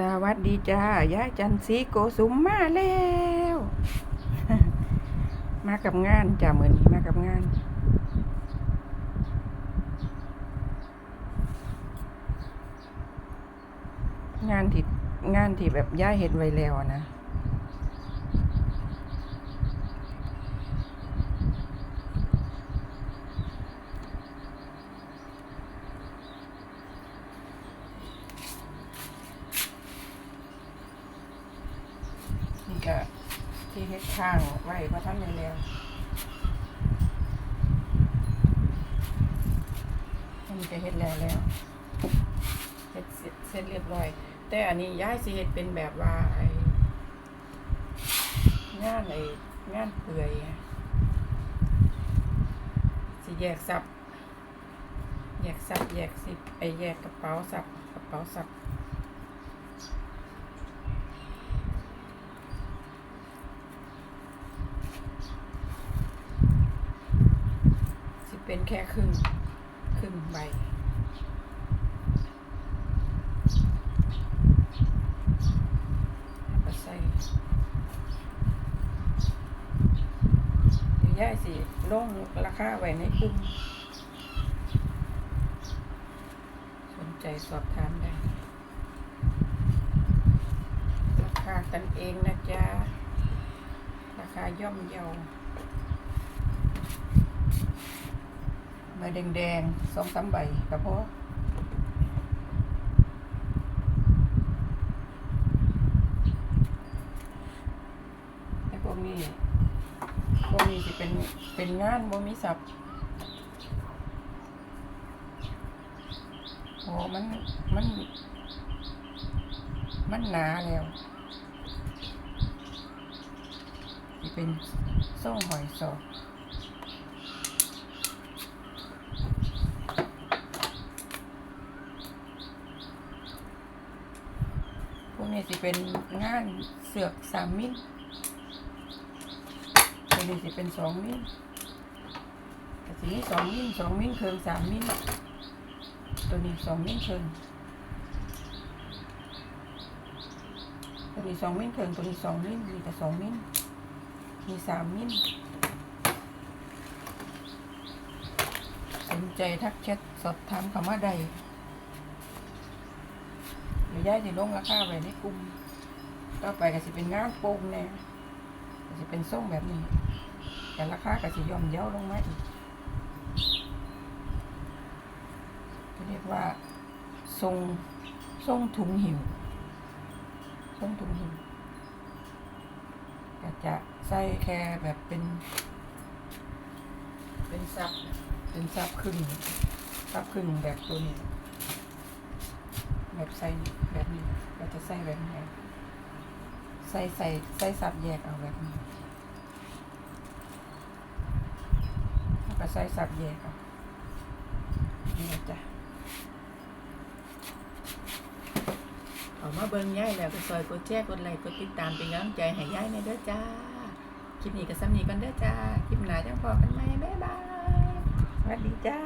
สวัสดีจ้ายายจันสีโกสุมมาแล้ว มากับงานจ้าเหมือนมากับงาน งานที่งานที่แบบย่าเห็นไว้แล้วนะ นี่ก็ ที่เฮ็ดข้างไว้ก็ทำได้แล้วอันนี้ก็เฮ็ดแล้วแล้วเฮ็ดเสร็จเรียบร้อย แต่อันนี้ย้ายสิเฮ็ดเป็นแบบว่าไอ้งานไอ้งานเปื่อยสิแยกสับ แยกสับ แยกสิบไอ้แยกกระเป๋าสับ กระเป๋าสับ เป็นแค่ครึ่งครึ่งใบก็ใส่เดี๋ยวย่ายสิลงราคาไว้ในกลุ่มสนใจสอบถามได้ ราคากันเองนะจ๊ะราคาย่อมเยา ใบแดงๆสองสามใบก็พอไอ้พวกนี้ พวกนี้สิเป็น เป็นงานบ่มีสับโอ้มัน มัน มันหนาแล้วสิเป็นส่งหอยสอบ พวกนี้สิเป็นงานเสือกสามมิลตัวนี้สิเป็นสองมิลแต่สีนี้สองมิลสองมิลเคิงสามมิลตัวนี้สองมิลเคิงตัวนี้สองมิลเคิงตัวนี้สองมิลมีแต่สองมิลมีสามมิลสนใจทักแชทสอบถามคำว่าใด เดี๋ยวย้ายสิลงราคาไว้ในกลุ่มต่อไปก็สิเป็นงานโป่งแน่ก็สิเป็นส่งแบบนี้ แต่ราคาก็สิย่อมเย้าลงมาอีกเรียกว่าทรงทรงถุงหิวทรงถุงหิวก็จะใส่แค่แบบเป็น เป็นซับ เป็นซับครึ่งซับครึ่งแบบตัวนี้ แบบใส่แบบนี้เราจะใส่แบบไหนใส่ใส่ใส่สับแยกเอาแบบนี้แล้วก็ใส่สับแยกเอานี่นะจ้ะเอามาเบิ่งย้ายแล้วก็ซอยกดแชร์กดไลค์กดติดตามเป็นกำลังใจให้ย้ายในอยเด้อจ้าคลิปนี้ก็ซ้ำนี้กันเด้อจ้า คลิปหน้าจังพอกันไหมบ๊ายบายสวัสดีจ้า